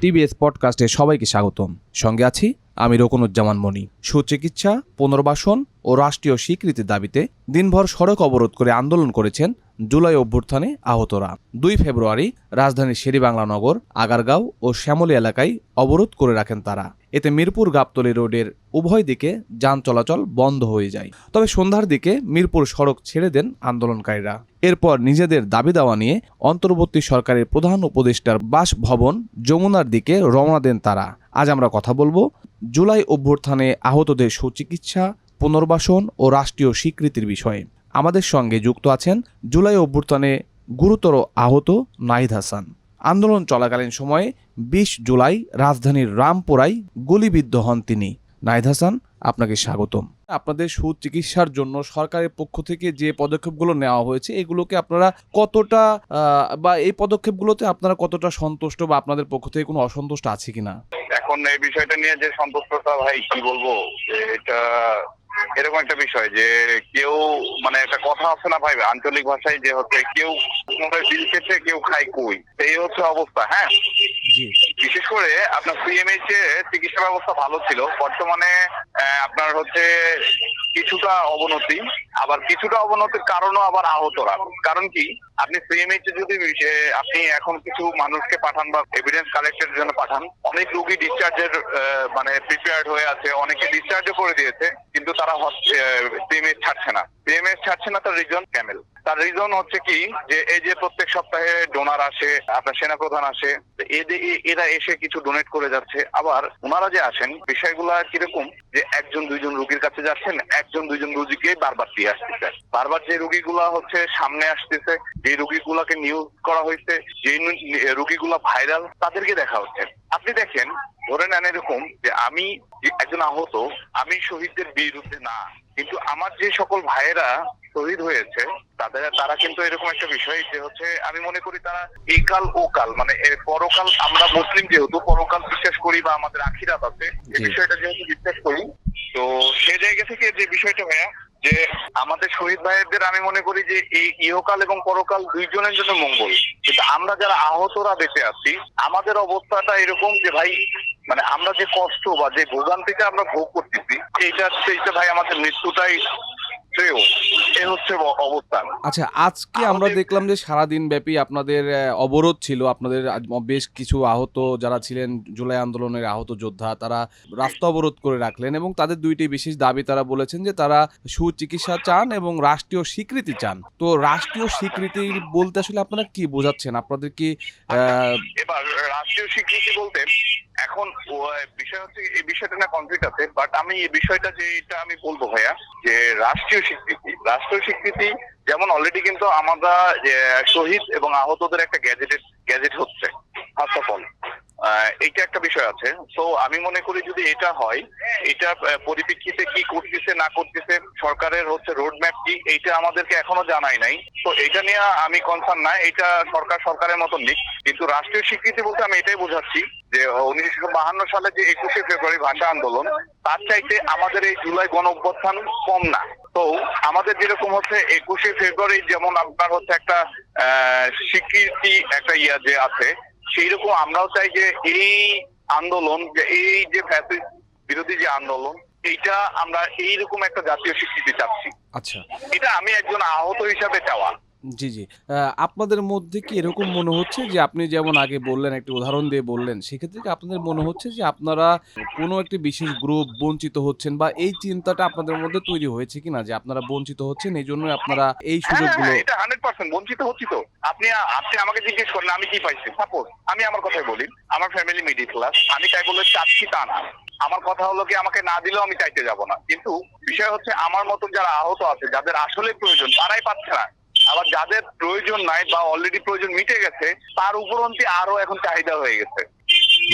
TBS পডকাস্টে সবাইকে স্বাগতম। সঙ্গে আছি আমি রকনুজ্জামান মণি। সুচিকিৎসা, পুনর্বাসন ও রাষ্ট্রীয় স্বীকৃতির দাবিতে দিনভর সড়ক অবরোধ করে আন্দোলন করেছেন জুলাই অভ্যুত্থানে আহতরা। দুই ফেব্রুয়ারি রাজধানীর শেরিবাংলা নগর, আগারগাঁও ও শ্যামলী এলাকায় অবরোধ করে রাখেন তারা। এতে মিরপুর গাবতলী রোডের উভয় দিকে যান চলাচল বন্ধ হয়ে যায়। তবে সন্ধ্যার দিকে মিরপুর সড়ক ছেড়ে দেন আন্দোলনকারীরা। এরপর নিজেদের দাবি দাওয়া নিয়ে অন্তর্বর্তী সরকারের প্রধান উপদেষ্টার বাসভবন যমুনার দিকে রওনা দেন তারা। আজ আমরা কথা বলব জুলাই অভ্যুত্থানে আহতদের সুচিকিৎসা, পুনর্বাসন ও রাষ্ট্রীয় স্বীকৃতির বিষয়ে। আমাদের সঙ্গে যুক্ত আছেন জুলাই অভ্যুত্থানে গুরুতর আহত নাহিদ হাসান। আন্দোলন চলাকালীন সময়ে বিশ জুলাই রাজধানীর রামপুরায় গুলিবিদ্ধ হন তিনি। নাহিদ হাসান, আপনাকে স্বাগতম। আপনাদের সুচিকিৎসার জন্য সরকারের পক্ষ থেকে যে পদক্ষেপগুলো নেওয়া হয়েছে, এগুলোকে আপনারা কতটা বা এই পদক্ষেপগুলোতে আপনারা কতটা সন্তুষ্ট বা আপনাদের পক্ষ থেকে কোনো অসন্তুষ্ট আছে কিনা? এখন এই বিষয়টা নিয়ে যে সন্তুষ্টতা, ভাই, কি বলব? এটা এরকম একটা বিষয় যে কেউ মানে একটা কথা আছে না ভাই আঞ্চলিক ভাষায় যে হচ্ছে কেউ বিল খেতে কেউ খায় কুই? এই হচ্ছে অবস্থা হ্যাঁ? বিশেষ করে আপনার সিএমএইচ এ চিকিৎসা ব্যবস্থা ভালো ছিল বর্তমানে আহ, আপনার হচ্ছে কিছুটা অবনতি, আবার কিছুটা অবনতির কারণও আবার আহতরা কারণ কি? আপনি সিএমএইচ যদি আপনি এখন কিছু মানুষকে পাঠান বা এভিডেন্স কালেক্টের জন্য পাঠান, অনেক রোগী ডিসচার্জের মানে প্রিপেয়ার্ড হয়ে আছে, অনেকে ডিসচার্জও করে দিয়েছে, কিন্তু তারা সিএমএইচ ছাড়ছে না। সিএমএইচ ছাড়ছে না, তার রিজন ক্যামেল তার রিজন হচ্ছে কি যে এই যে প্রত্যেক সপ্তাহে ডোনার আসে, আপনার সেনাপ্রধান আসে এরা এসে কিছু ডোনেট করে যাচ্ছে। আবার ওনারা যে আসেন, বিষয়গুলা কীরকম যে একজন, দুইজন রুগীর কাছে যাচ্ছেন, একজন, দুইজন রুগীকে বারবার দিয়ে আসতেছে। বারবার যে রুগীগুলা হচ্ছে সামনে আসতেছে, যে রুগীগুলাকে নিউজ করা হয়েছে, যে রুগীগুলা ভাইরাল তাদেরকে দেখা হচ্ছে। আপনি দেখেন, ধরে নেন এরকম যে আমি একজন আহত, আমি শহীদদের বিরুদ্ধে না কিন্তু আমার যে সকল ভাইয়েরা শহীদ হয়েছে তাদের তারা কিন্তু এরকম একটা বিষয় যে হচ্ছে আমি মনে করি তারা এই কাল ও কাল মানে পরকাল আমরা মুসলিম যেহেতু পরকাল বিশ্বাস করি বা আমাদের আখিরাত আছে এই বিষয়টা যেহেতু বিশ্বাস করি তো সে জায়গা থেকে যে বিষয়টা ভাইয়া যে আমাদের শহীদ ভাইদের আমি মনে করি যে এই ইহকাল এবং পরকাল দুইজনের জন্য মঙ্গল। কিন্তু আমরা যারা আহতরা বেঁচে আছি আমাদের অবস্থাটা এরকম যে ভাই মানে আমরা যে কষ্ট বা যে ভোগান্তিটা আমরা ভোগ করতেছি এইটা সেইটা ভাই আমাদের মৃত্যুটাই শ্রেয় এ হচ্ছে অবস্থান। আচ্ছা আজকে আমরা দেখলাম যে সারাদিন ব্যাপী আপনাদের অবরোধ ছিল। আপনাদের বেশ কিছু আহত যারা ছিলেন জুলাই আন্দোলনের আহত যোদ্ধা তারা রাস্তা অবরোধ করে রাখলেন এবং তাদের দুইটি বিশেষ দাবি তারা বলেছেন যে তারা সুচিকিৎসা চান এবং রাষ্ট্রীয় স্বীকৃতি চান। তো রাষ্ট্রীয় স্বীকৃতি বলতে আসলে আপনারা কি বোঝাচ্ছেন? আপনাদের কি আহ, এবার রাষ্ট্রীয় স্বীকৃতি বলতে এখন বিষয় হচ্ছে এই বিষয়টা না কনফ্লিক্ট আছে বাট আমি এই বিষয়টা যে এটা আমি বলব ভাইয়া যে রাষ্ট্রীয় স্বীকৃতি, রাষ্ট্রীয় স্বীকৃতি, যেমন অলরেডি কিন্তু আমরা শহীদ এবং আহতদের একটা গ্যাজেটেড গ্যাজেট হচ্ছে ফার্স্ট অফ অল এইটা একটা বিষয় আছে। তো আমি মনে করি যদি এটা হয়, এটা পরিপ্রেক্ষিতে কি করতেছে, না করতেছে, সরকারের হচ্ছে রোড ম্যাপ কি, এইটা আমাদেরকে এখনও জানাই নাই। তো এটা নিয়ে আমি কনসার্ন না এটা সরকার, সরকারের মতন নিক কিন্তু রাষ্ট্রীয় স্বীকৃতি বলতে আমি এটাই বোঝাচ্ছি যে উনিশশো বাহান্ন সালে যে একুশে ফেব্রুয়ারি ভাষা আন্দোলন, তার চাইতে আমাদের এই জুলাই গণ কম না। তো আমাদের যেরকম হচ্ছে একুশে ফেব্রুয়ারি যেমন আপনার হচ্ছে একটা আহ, স্বীকৃতি একটা ইয়া যে আছে সেই রকম আমরাও চাই যে এই আন্দোলন যে এই যে ফ্যাসিস্ট বিরোধী যে আন্দোলন এইটা আমরা এইরকম একটা জাতীয় স্বীকৃতি চাচ্ছি। আচ্ছা। এটা আমি একজন আহত হিসাবে চাওয়া। জি জি। আপনাদের মধ্যে কি এরকম মনে হচ্ছে যে আপনি যেমন আগে বললেন একটি উদাহরণ দিয়ে বললেন সেক্ষেত্রে কি আপনাদের মনে হচ্ছে যে আপনারা কোনো একটি বিশেষ গ্রুপ বঞ্চিত হচ্ছেন বা এই চিন্তাটা আপনাদের মধ্যে তৈরি হয়েছে কিনা যে আপনারা বঞ্চিত হচ্ছেন এই জন্য আপনারা এই হ্যাঁ, সুযোগগুলো হ্যাঁ, এটা হান্ড্রেড পার্সেন্ট বঞ্চিত হচ্ছি তো। আপনি আপনি আমাকে জিজ্ঞেস করলেন আমি কি পাইছি? সাপোজ আমি আমার কথাই বলি আমার ফ্যামিলি মিডিল ক্লাস আমি তাই বলে চাচ্ছি তা না। আমার কথা হলো কি আমাকে না দিলেও আমি চাইতে যাব না। কিন্তু বিষয় হচ্ছে আমার মতন যারা আহত আছে যাদের আসলে প্রয়োজন তারাই পাচ্ছে না। আবার যাদের প্রয়োজন নাই বা অলরেডি প্রয়োজন মিটে গেছে তার উপরন্তি আরও এখন চাহিদা হয়ে গেছে।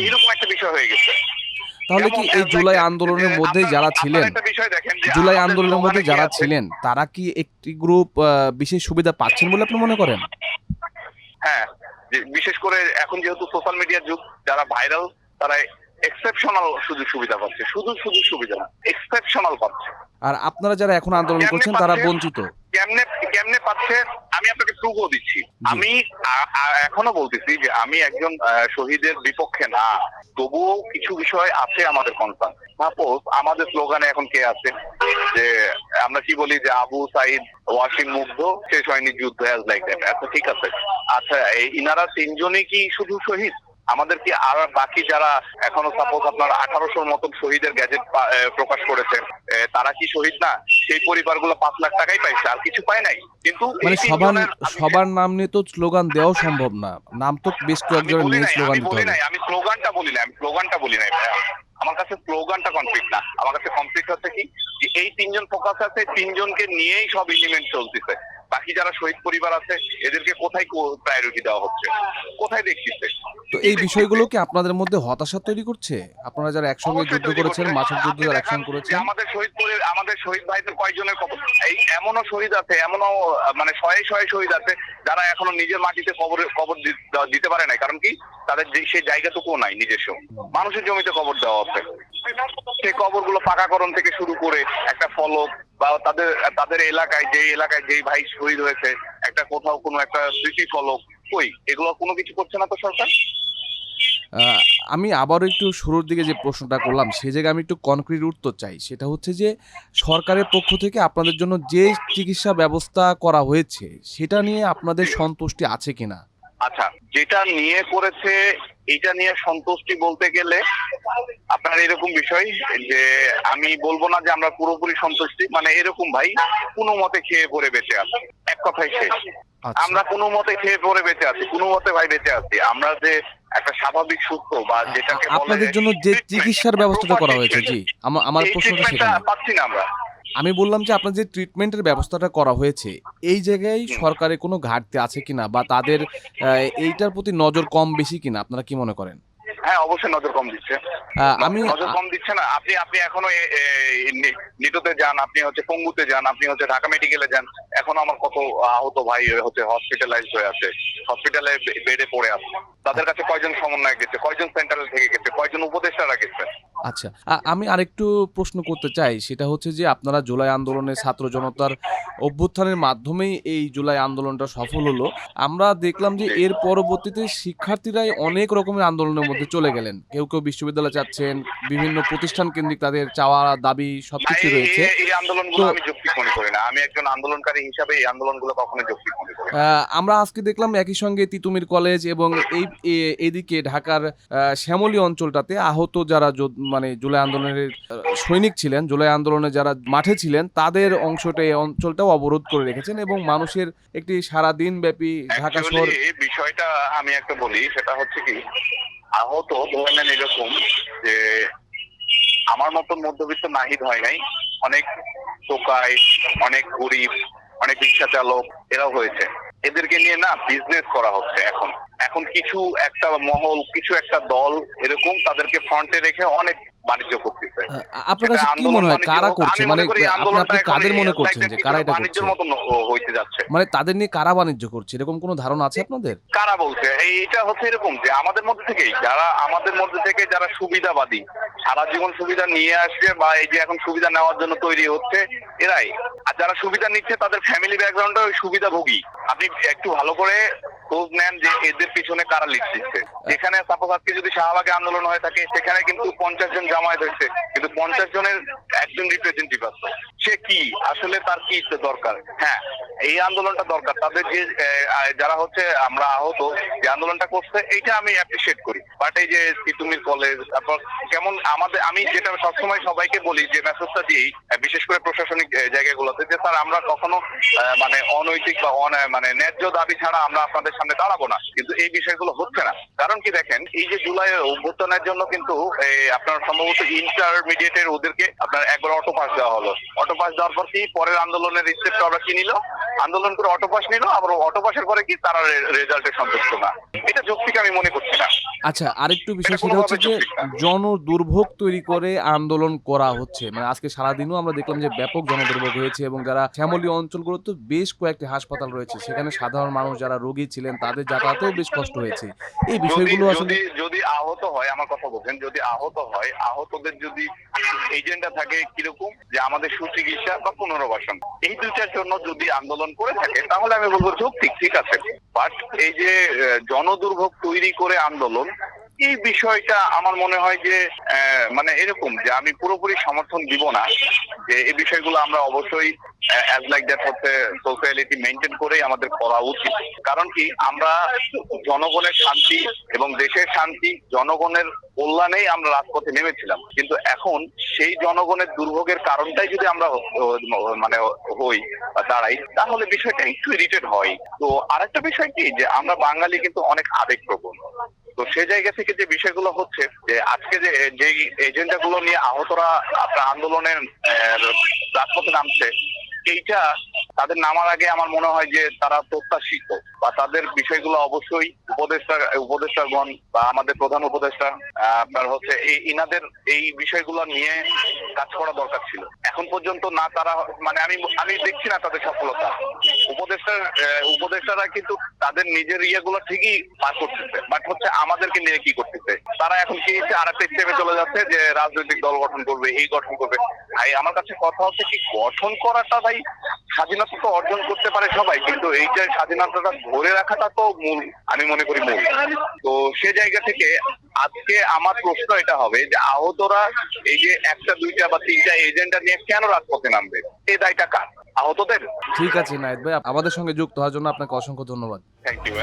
এরকম একটা বিষয় হয়ে গেছে। তাহলে কি এই জুলাই আন্দোলনের যে মধ্যেই আপনার- যারা ছিলেন জুলাই আন্দোলনের মধ্যে যারা ছিলেন তারা কি একটি গ্রুপ বিশেষ সুবিধা পাচ্ছেন বলে আপনি মনে করেন? হ্যাঁ যে বিশেষ করে এখন যেহেতু সোশ্যাল মিডিয়ার যুগ যারা ভাইরাল তারা এক্সেপশনাল সুযোগ সুবিধা পাচ্ছে। শুধু সুযোগ সুবিধা না এক্সেপশনাল পাচ্ছে। আর আপনারা যারা এখন আন্দোলন করছেন তারা বঞ্চিত। কেমনে কেমনে পাচ্ছে আমি আপনাকে প্রুফও দিচ্ছি। আমি এখনও বলতেছি যে আমি একজন শহীদের বিপক্ষে না তবুও কিছু বিষয় আছে আমাদের কনসার্ন সাপোজ আমাদের স্লোগানে এখন কে আছে? যে আমরা কি বলি যে আবু সাইদ ওয়াসিম মুগ্ধ শেষ হয়নি যুদ্ধ লাইক দ্যাট আচ্ছা ঠিক আছে। আচ্ছা এই ইনারা তিনজনই কি শুধু শহীদ? আমাদের কি আর বাকি যারা এখনও সাপোজ আপনার আঠারোশোর মতন শহীদের গ্যাজেট প্রকাশ করেছেন তারা কি শহীদ না? সেই পরিবারগুলো পাঁচ লাখ টাকাই পাইছে আর কিছু পায় নাই। কিন্তু মানে সবার সবার নাম নিয়ে তো স্লোগান দেওয়া সম্ভব না। নাম তো বেশ কয়েকজনের বলি নিয়ে নাই, স্লোগান আমি দিতে বলি হবে। নাই আমি স্লোগানটা বলি নাই আমি স্লোগানটা বলি নাই আমার কাছে স্লোগানটা কমপ্লিট না। আমার কাছে কমপ্লিট হচ্ছে কি যে এই তিনজন ফোকাস আছে তিনজনকে নিয়েই সব এলিমেন্ট চলতেছে। বাকি যারা শহীদ পরিবার আছে এদেরকে কোথায় প্রায়োরিটি দেওয়া হচ্ছে? কোথায় দেখতেছে তো এই বিষয়গুলো কি আপনাদের মধ্যে হতাশা তৈরি করছে? আপনারা যারা একসঙ্গে যুদ্ধ করেছেন মাছের যুদ্ধ যারা একসঙ্গে করেছেন? আমাদের শহীদ পরি- আমাদের শহীদ ভাইদের কয়জনের এই এমনও শহীদ আছে এমনও মানে শয়ে শয়ে শহীদ আছে যারা এখনও নিজের মাটিতে কবর কবর দিতে পারে নাই। কারণ কি? তাদের যে- সেই জায়গাটুকুও নাই নিজস্ব। মানুষের জমিতে কবর দেওয়া আছে সেই কবরগুলো পাকাকরণ থেকে শুরু করে একটা ফলক বা তাদের তাদের এলাকায় যে এলাকায় যেই ভাই শহীদ হয়েছে, একটা কোথাও কোনো একটা স্মৃতি ফলক কই, এগুলো কোনো কিছু করছে না তো সরকার? আমি আবারও একটু শুরুর দিকে যে প্রশ্নটা করলাম, সে জায়গায় আমি একটু কনক্রিট উত্তর চাই। সেটা হচ্ছে যে, সরকারের পক্ষ থেকে আপনাদের জন্য যে চিকিৎসা ব্যবস্থা করা হয়েছে, সেটা নিয়ে আপনাদের সন্তুষ্টি আছে কিনা? আচ্ছা যেটা নিয়ে করেছে এটা নিয়ে সন্তুষ্টি বলতে গেলে আপনার এরকম বিষয় যে আমি বলব না যে আমরা পুরোপুরি সন্তুষ্টি মানে এরকম ভাই কোনো মতে খেয়ে পরে বেঁচে আছি। এক কথাই শেষ। আচ্ছা। আমরা কোনো মতে খেয়ে পরে বেঁচে আছি কোনো মতে ভাই বেঁচে আছি। আমরা যে একটা স্বাভাবিক সুস্থ বা যেটাকে আপনাদের জন্য যে চিকিৎসার ব্যবস্থাটা করা হয়েছে জি। আমার আমার প্রশ্নটা পাচ্ছি না আমরা। আমি বললাম যে আপনার যে ট্রিটমেন্টের ব্যবস্থাটা করা হয়েছে এই জায়গায় সরকারের কোনো ঘাটতি আছে কিনা বা তাদের এইটার প্রতি নজর কম বেশি কিনা? আপনারা কি মনে করেন? হ্যাঁ অবশ্যই নজর কম দিচ্ছে। আমি নজর কম দিচ্ছে না। আপনি আপনি এখনও নিটোতে যান আপনি হচ্ছে পঙ্গুতে যান আপনি হচ্ছে ঢাকা মেডিকেলে যান এখনও আমার কত আহত ভাই হচ্ছে হসপিটালাইজ হয়ে আছে। হসপিটালে বেডে পড়ে আছে। তাদের কাছে কয়জন সমন্বয় গেছে? কয়জন সেন্ট্রাল থেকে গেছে? কয়জন উপদেষ্টারা গেছে? আচ্ছা আমি আরেকটু প্রশ্ন করতে চাই। সেটা হচ্ছে যে আপনারা জুলাই আন্দোলনে ছাত্র জনতার অভ্যুত্থানের মাধ্যমেই এই জুলাই আন্দোলনটা সফল হলো। আমরা দেখলাম যে এর পরবর্তীতে শিক্ষার্থীরাই অনেক রকমের আন্দোলনের মধ্যে চলে গেলেন। কেউ কেউ বিশ্ববিদ্যালয় চাচ্ছেন বিভিন্ন প্রতিষ্ঠান কেন্দ্রিক তাদের চাওয়া দাবি সবকিছু রয়েছে। এই- আন্দোলনগুলো আমি যৌক্তিক মনে করি না। আমি একজন আন্দোলনকারী হিসাবে এই আন্দোলনগুলো কখনো যৌক্তিক মনে করি আমরা আজকে দেখলাম একই সঙ্গে তিতুমির কলেজ এবং এই এদিকে ঢাকার শ্যামলী অঞ্চলটাতে আহত যারা মানে জুলাই আন্দোলনের সৈনিক ছিলেন জুলাই আন্দোলনে যারা মাঠে ছিলেন তাদের অংশটা এই অঞ্চলটাও অবরোধ করে রেখেছেন এবং মানুষের একটি সারা দিন ব্যাপী ঢাকা শহর বিষয়টা আমি একটা বলি সেটা হচ্ছে কি আহত ধরে এরকম যে আমার মতন মধ্যবিত্ত নাহিদ হয় নাই অনেক টোকায় অনেক গরিব অনেক রিক্সা চালক এরাও হয়েছে। এদেরকে নিয়ে না বিজনেস করা হচ্ছে এখন। এখন কিছু একটা মহল, কিছু একটা দল এরকম তাদেরকে ফ্রন্টে রেখে অনেক বাণিজ্য করতেছে। আহ, আপনার কাছে কি মনে হয়? কারা করছে? মানে আপনি আপনি কাদের মনে করছেন যে কারা এটা করছে? মতন হইতে যাচ্ছে। মানে তাদের নিয়ে কারা বাণিজ্য করছে? এরকম কোনো ধারণা আছে আপনাদের? কারা বলছে? এই- এটা হচ্ছে এরকম যে আমাদের মধ্যে থেকেই যারা আমাদের মধ্যে থেকে যারা সুবিধাবাদী সারা জীবন সুবিধা নিয়ে আসবে বা এই যে এখন সুবিধা নেওয়ার জন্য তৈরি হচ্ছে এরাই। আর যারা সুবিধা নিচ্ছে তাদের ফ্যামিলি ব্যাকগ্রাউন্ডে ওই সুবিধাভোগী। আপনি একটু ভালো করে খোঁজ নেন যে এদের পিছনে কারা দিচ্ছে। যেখানে সাপোজ আজকে যদি শাহবাগে আন্দোলন হয়ে থাকে সেখানে কিন্তু পঞ্চাশ জন জামায়াত হয়েছে, কিন্তু পঞ্চাশ জনের একজন রিপ্রেজেন্টেটিভ আছে। সে কি? আসলে তার কি দরকার? হ্যাঁ এই আন্দোলনটা দরকার। তাদের যে যারা হচ্ছে আমরা আহত, যে আন্দোলনটা করছে, এইটা আমি অ্যাপ্রিসিয়েট করি। বাট এই যে তিতুমির কলেজ তারপর কেমন আমাদের, আমি যেটা সবসময় সবাইকে বলি, যে মেসেজটা দিই বিশেষ করে প্রশাসনিক জায়গাগুলোতে, যে স্যার, আমরা কখনো মানে অনৈতিক বা মানে ন্যায্য দাবি ছাড়া আমরা আপনাদের সামনে দাঁড়াবো না। কিন্তু এই বিষয়গুলো হচ্ছে না। কারণ কি দেখেন, এই যে জুলাই অভ্যুত্থানের জন্য কিন্তু আপনার সম্ভবত ইন্টারমিডিয়েটের ওদেরকে আপনার একবার অটো পাস দেওয়া হলো। অটো পাস দেওয়ার পর কি পরের আন্দোলনের রিসেপ্ট ওরা কি নিল? আন্দোলন করে অটো পাস নিল আবার অটো পাসের পরে কি তারা রেজাল্টে সন্তুষ্ট না। এটা যৌক্তিক আমি মনে করছি না। আচ্ছা আরেকটু বিষয় সেটা হচ্ছে যে। জন দুর্ভোগ তৈরি করে আন্দোলন করা হচ্ছে। মানে আজকে সারাদিনও আমরা দেখলাম যে ব্যাপক জনদুর্ভোগ হয়েছে এবং যারা শ্যামলী অঞ্চলগুলোতে বেশ কয়েকটি হাসপাতাল রয়েছে। সেখানে সাধারণ মানুষ যারা রোগী ছিলেন তাদের যাতায়াতেও বেশ কষ্ট হয়েছে। এই বিষয়গুলো আসলে যদি যদি আহত হয় আমার কথা বলছেন যদি আহত হয় আহতদের যদি এজেন্ডা থাকে কীরকম যে আমাদের সুচিকিৎসা বা পুনর্বাসন। এই দুইটার জন্য যদি আন্দোলন করে থাকে, তাহলে আমি বলব যৌক্তিক ঠিক আছে। বাট এই যে জনদুর্ভোগ তৈরি করে আন্দোলন, এই বিষয়টা আমার মনে হয় যে মানে এরকম যে আমি পুরোপুরি সমর্থন দিব না যে এই বিষয়গুলো আমরা অবশ্যই অ্যাজ লাইক দ্যাট হচ্ছে মেনটেন করেই আমাদের করা উচিত। কারণ কি, আমরা জনগণের শান্তি এবং দেশের শান্তি, জনগণের কল্যাণেই আমরা রাজপথে নেমেছিলাম। কিন্তু এখন সেই জনগণের দুর্ভোগের কারণটাই যদি আমরা মানে হই বা দাঁড়াই, তাহলে বিষয়টা একটু ইরিটেড হয়। তো আরেকটা বিষয় কি, যে আমরা বাঙালি কিন্তু অনেক আবেগপ্রবণ। তো সে জায়গা থেকে যে বিষয়গুলো হচ্ছে, যে আজকে যে যেই এজেন্ডা গুলো নিয়ে আহতরা আপনার আন্দোলনের রাজপথে নামছে, এইটা তাদের নামার আগে আমার মনে হয় যে তারা প্রত্যাশিত বা তাদের বিষয়গুলো অবশ্যই উপদেষ্টা, উপদেষ্টাগণ বা আমাদের প্রধান উপদেষ্টা আপনার হচ্ছে এই ইনাদের এই বিষয়গুলো নিয়ে কাজ করা দরকার ছিল। এখন পর্যন্ত না তারা মানে আমি আমি দেখছি না তাদের সফলতা। উপদেষ্টার উপদেষ্টারা কিন্তু তাদের নিজের ইয়েগুলো ঠিকই পার করতেছে বাট হচ্ছে আমাদেরকে নিয়ে কি করতেছে? তারা এখন কি আর একটা স্টেপে চলে যাচ্ছে যে রাজনৈতিক দল গঠন করবে, এই গঠন করবে। ভাই আমার কাছে কথা হচ্ছে কি গঠন করাটা ভাই স্বাধীনতা তো অর্জন করতে পারে সবাই কিন্তু এই যে স্বাধীনতাটা ধরে রাখাটা তো মূল আমি মনে করি মূল। তো সে জায়গা থেকে আজকে আমার প্রশ্ন এটা হবে যে আহতরা এই যে একটা দুইটা বা তিনটা এজেন্ডা নিয়ে কেন রাজপথে নামবে? এই দায়টা কার? আহতদের? ঠিক আছে নাইত ভাই আমাদের সঙ্গে যুক্ত হওয়ার জন্য আপনাকে অসংখ্য ধন্যবাদ। Thank you